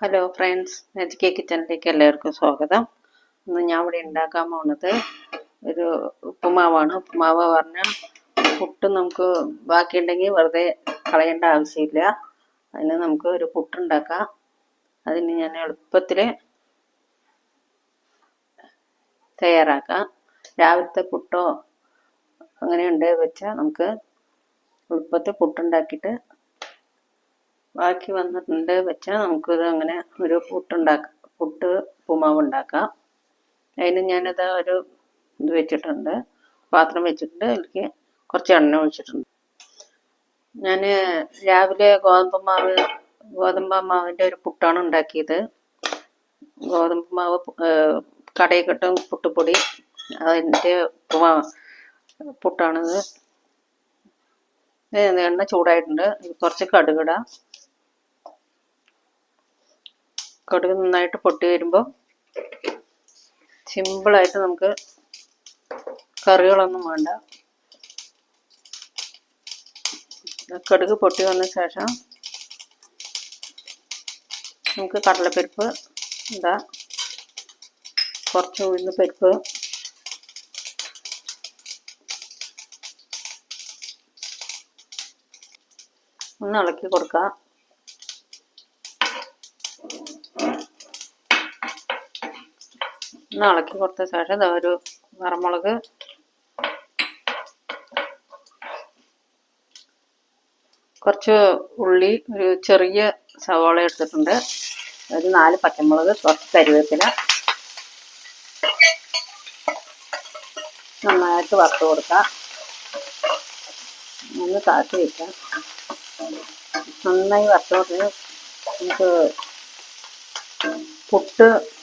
Hello friends H K കിച്ചണിലേക്ക് എല്ലാവർക്കും സ്വാഗതം. ഇന്ന് ഞാൻ ഇവിടെ ഉണ്ടാക്കാൻ പോണത് ഒരു ഉപ്പുമാവാണ്. ഉപ്പുമാവ് പറഞ്ഞാൽ പുട്ട് നമുക്ക് ബാക്കിയുണ്ടെങ്കിൽ വെറുതെ കളയേണ്ട ആവശ്യമില്ല. അതിന് നമുക്ക് ഒരു പുട്ടുണ്ടാക്കാം. അതിന് ഞാൻ എളുപ്പത്തിൽ തയ്യാറാക്കാം. രാവിലത്തെ പുട്ടോ അങ്ങനെയുണ്ട് വെച്ചാൽ നമുക്ക് എളുപ്പത്തിൽ പുട്ടുണ്ടാക്കിയിട്ട് ബാക്കി വന്നിട്ടുണ്ട്. വെച്ചാൽ നമുക്കിത് അങ്ങനെ ഒരു പുട്ടുണ്ടാക്കാം. പുട്ട് ഉപ്പുമാവ് ഉണ്ടാക്കാം അതിന് ഞാനിത് ഒരു ഇത് വെച്ചിട്ടുണ്ട്. പാത്രം വെച്ചിട്ടുണ്ട്. അതിലേക്ക് കുറച്ച് എണ്ണ ഒഴിച്ചിട്ടുണ്ട്. ഞാൻ രാവിലെ ഗോതമ്പ് മാവ് ഗോതമ്പ് മാവിന്റെ ഒരു പുട്ടാണ് ഉണ്ടാക്കിയത്. ഗോതമ്പ് മാവ് കടയിൽ കിട്ടും പുട്ടുപൊടി അതിന്റെ ഉപ്പുമാവ് പുട്ടാണിത്. എണ്ണ ചൂടായിട്ടുണ്ട്. കുറച്ച് കടുകിടാം. കടുക് നന്നായിട്ട് പൊട്ടി വരുമ്പോൾ സിമ്പിളായിട്ട് നമുക്ക് കറികളൊന്നും വേണ്ട. കടുക് പൊട്ടി വന്ന ശേഷം നമുക്ക് കടലപ്പരിപ്പ് എന്താ കുറച്ച് ഉഴുന്ന് പരിപ്പ് ഒന്ന് ഇളക്കി കൊടുക്കാം. ഒന്ന് ഇളക്കി കൊടുത്ത ശേഷം ഒരു വറമുളക് കുറച്ച് ഉള്ളി ഒരു ചെറിയ സവാള എടുത്തിട്ടുണ്ട്. ഒരു നാല് പച്ചമുളക് കുറച്ച് കരുവേപ്പില നന്നായിട്ട് വറുത്ത് കൊടുക്കാം. ഒന്ന് താഴ്ത്തി വെക്കാം. നന്നായി വറുത്ത് കൊടുത്ത് നമുക്ക് പുട്ട്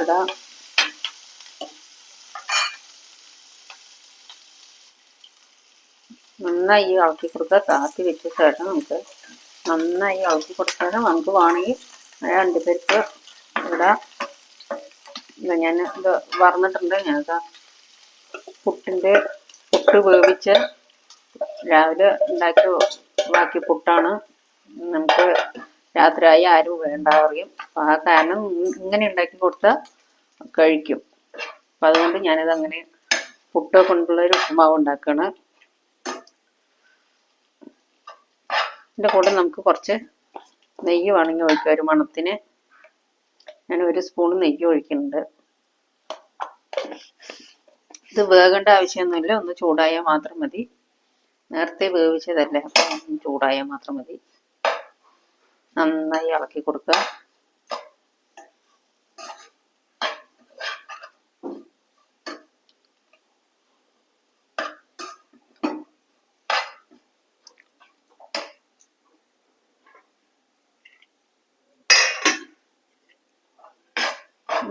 ഇടാം നന്നായി ഇളക്കി കൊടുക്കുക. താത്തി വെച്ച ശേഷം നമുക്ക് നന്നായി ഇളക്കി കൊടുക്കാതെ നമുക്ക് വേണമെങ്കിൽ അണ്ടിപ്പരിപ്പ് ഇതാ ഞാൻ ഇത് വറന്നിട്ടുണ്ട്. ഞങ്ങൾക്ക് പുട്ടിന്റെ പുട്ട് വേവിച്ച് രാവിലെ ഉണ്ടാക്കി ബാക്കി പുട്ടാണ്. നമുക്ക് രാത്രിയായി ആരും വേണ്ട പറയും അപ്പം ആ കാരണം ഇങ്ങനെ ഉണ്ടാക്കി കൊടുത്താൽ കഴിക്കും. അപ്പം അതുകൊണ്ട് ഞാനിത് അങ്ങനെ പുട്ട് കൊണ്ടുള്ള ഒരു ഉപ്പുമാവ് ഉണ്ടാക്കുകയാണ് ഇതിന്റെ കൂടെ നമുക്ക് കുറച്ച് നെയ്യ് വേണമെങ്കിൽ ഒഴിക്കാം. ഒരു മണത്തിന് ഞാൻ ഒരു സ്പൂൺ നെയ്യ് ഒഴിക്കുന്നുണ്ട്. ഇത് വേകേണ്ട ആവശ്യമൊന്നുമില്ല. ഒന്ന് ചൂടായാൽ മാത്രം മതി. നേരത്തെ വേവിച്ചതല്ലേ. അപ്പം ചൂടായാൽ മാത്രം മതി. നന്നായി ഇളക്കി കൊടുക്കുക.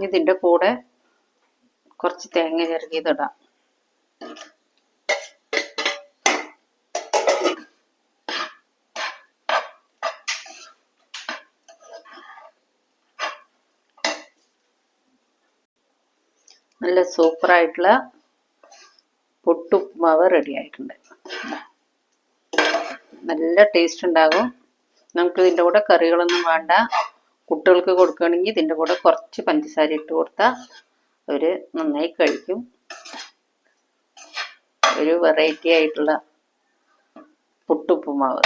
ഇതിന്റെ കൂടെ കുറച്ച് തേങ്ങ ചിരകിയതിടാം നല്ല സൂപ്പറായിട്ടുള്ള പൊട്ടുപ്പുമാവ് റെഡി ആയിട്ടുണ്ട്. നല്ല ടേസ്റ്റ് ഉണ്ടാകും. നമുക്ക് ഇതിന്റെ കൂടെ കറികളൊന്നും വേണ്ട. കുട്ടികൾക്ക് കൊടുക്കുകയാണെങ്കിൽ ഇതിന്റെ കൂടെ കുറച്ച് പഞ്ചസാര ഇട്ട് കൊടുത്താൽ അവർ നന്നായി കഴിക്കും. ഒരു വെറൈറ്റി ആയിട്ടുള്ള പുട്ടുപ്പുമാവ്.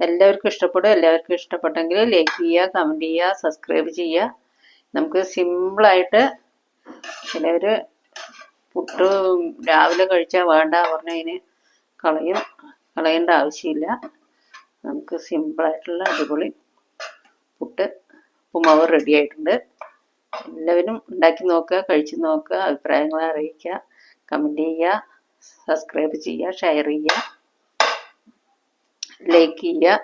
എല്ലാവർക്കും ഇഷ്ടപ്പെടും. എല്ലാവർക്കും ഇഷ്ടപ്പെട്ടെങ്കിൽ ലൈക്ക് ചെയ്യുക കമന്റ് ചെയ്യുക സബ്സ്ക്രൈബ് ചെയ്യുക. നമുക്ക് സിമ്പിളായിട്ട് ചിലവർ പുട്ട് രാവിലെ കഴിച്ചാൽ വേണ്ട പറഞ്ഞതിന് കളയും. കളയേണ്ട ആവശ്യമില്ല. നമുക്ക് സിമ്പിളായിട്ടുള്ള അടിപൊളി പുട്ട് ഉപ്പുമാവ് റെഡി ആയിട്ടുണ്ട്. എല്ലാവരും ഉണ്ടാക്കി നോക്കുക കഴിച്ച് നോക്കുക അഭിപ്രായങ്ങൾ അറിയിക്കുക കമന്റ് ചെയ്യുക സബ്സ്ക്രൈബ് ചെയ്യുക ഷെയർ ചെയ്യുക ലൈക്ക് ചെയ്യുക.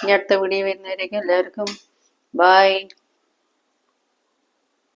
ഇനി അടുത്ത വീഡിയോ വരുന്നവരേക്കും എല്ലാവർക്കും ബായ്